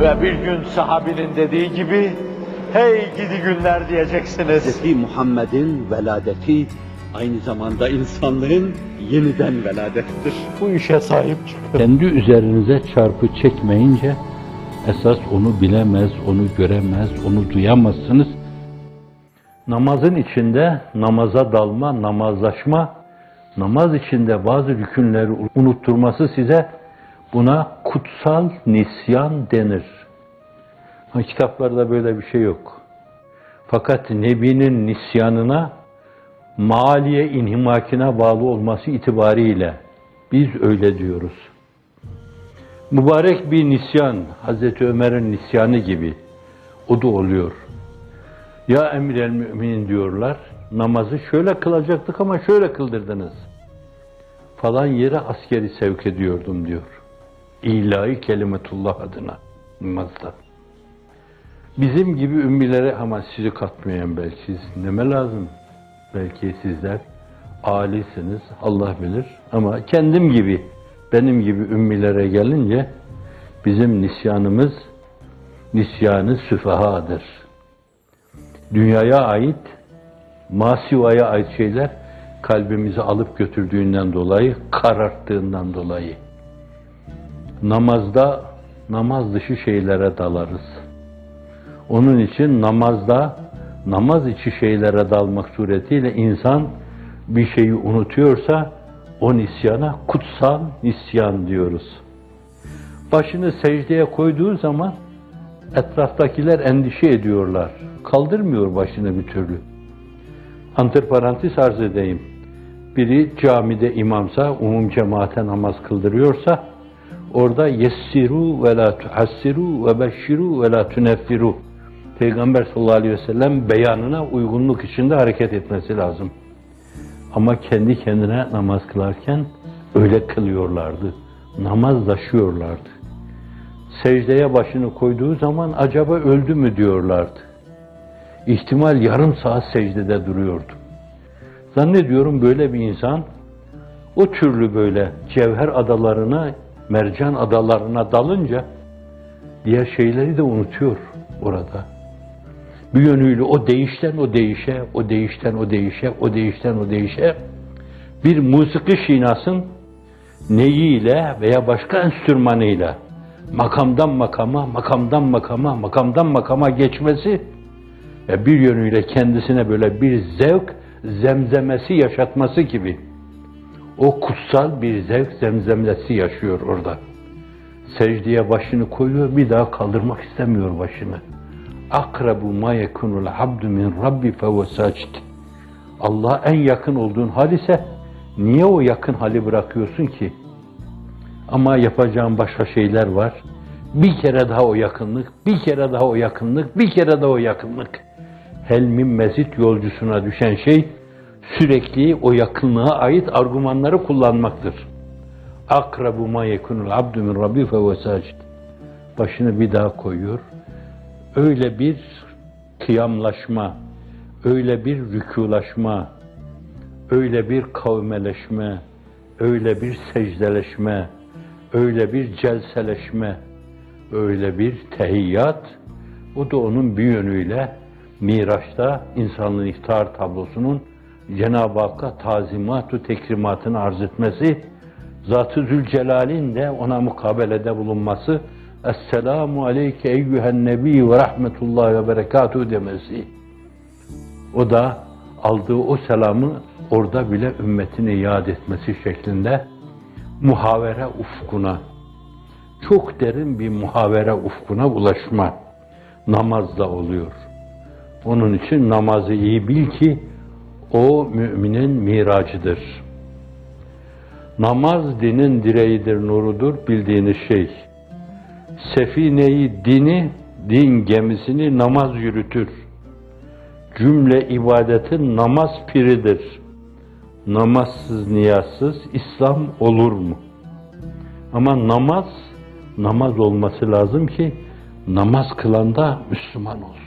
Ve bir gün sahabinin dediği gibi, hey gidi günler diyeceksiniz. Hz. Muhammed'in veladeti aynı zamanda insanlığın yeniden veladettir. Bu işe sahip çıkın. Kendi üzerinize çarpı çekmeyince esas onu bilemez, onu göremez, onu duyamazsınız. Namazın içinde namaza dalma, namazlaşma, namaz içinde bazı rükünleri unutturması size buna kutsal nisyan denir. Ha, kitaplarda böyle bir şey yok. Fakat Nebi'nin nisyanına maliye inhimakine bağlı olması itibariyle biz öyle diyoruz. Mübarek bir nisyan, Hazreti Ömer'in nisyanı gibi o da oluyor. Ya emir el müminin diyorlar, namazı şöyle kılacaktık ama şöyle kıldırdınız. Falan yere askeri sevk ediyordum diyor. İlahi kelimetullah adına namazda. Bizim gibi ümmilere ama sizi katmayan belki neme lazım. Belki sizler âlisiniz, Allah bilir. Ama kendim gibi, benim gibi ümmilere gelince bizim nisyanımız nisyanı süfahadır. Dünyaya ait, masivaya ait şeyler kalbimizi alıp götürdüğünden dolayı, kararttığından dolayı. Namazda namaz dışı şeylere dalarız. Onun için namazda namaz içi şeylere dalmak suretiyle insan bir şeyi unutuyorsa o nisyana kutsal nisyan diyoruz. Başını secdeye koyduğu zaman etraftakiler endişe ediyorlar. Kaldırmıyor başını bir türlü. Antiparantez arz edeyim. Biri camide imamsa, umum cemaate namaz kıldırıyorsa, orada yessiru ve la tuhassiru ve beşşiru ve la tuneffiru Peygamber sallallahu aleyhi ve sellem beyanına uygunluk içinde hareket etmesi lazım. Ama kendi kendine namaz kılarken öyle kılıyorlardı. Namazlaşıyorlardı. Secdeye başını koyduğu zaman acaba öldü mü diyorlardı. İhtimal yarım saat secdede duruyordu. Zannediyorum böyle bir insan o türlü böyle cevher adalarına, mercan adalarına dalınca diğer şeyleri de unutuyor orada. Bir yönüyle o değişten o değişe, o değişten o değişe, o değişten o değişe bir musiki şinasın neyiyle veya başka enstrümanıyla makamdan makama, makamdan makama, makamdan makama geçmesi ve bir yönüyle kendisine böyle bir zevk zemzemesi yaşatması gibi o kutsal bir zevk zemzemlesi yaşıyor orada. Secdeye başını koyuyor, bir daha kaldırmak istemiyor başını akrabu ma yekunul abdu min rabbi fehuve sacid. Allah en yakın olduğun hal ise niye o yakın hali bırakıyorsun ki? Ama yapacağın başka şeyler var. Bir kere daha o yakınlık, bir kere daha o yakınlık, bir kere daha o yakınlık. Helmin mezit yolcusuna düşen şey sürekli o yakınlığa ait argümanları kullanmaktır. Akrabu ma yekunul abdu min rabbi fehuve sacid. Başını bir daha koyuyor öyle bir kıyamlaşma, öyle bir rükulaşma, öyle bir kavmeleşme, öyle bir secdeleşme, öyle bir celseleşme, öyle bir tehiyyat, o da onun bir yönüyle Miraç'ta insanlığın iftar tablosunun Cenab-ı Hakk'a tazimatu tekrimatını arz etmesi, Zat-ı Zülcelal'in de ona mukabelede bulunması, Esselamu aleyke eyyühen nebi ve rahmetullahi ve berekatuhu demesi. O da aldığı o selamı orada bile ümmetini yad etmesi şeklinde muhavere ufkuna, çok derin bir muhavere ufkuna ulaşma namazla oluyor. Onun için namazı iyi bil ki o müminin miracıdır. Namaz dinin direğidir, nurudur bildiğiniz şey sefineyi dini, din gemisini namaz yürütür. Cümle ibadetin namaz piridir. Namazsız, niyazsız İslam olur mu? Ama namaz, namaz olması lazım ki namaz kılan da Müslüman olsun.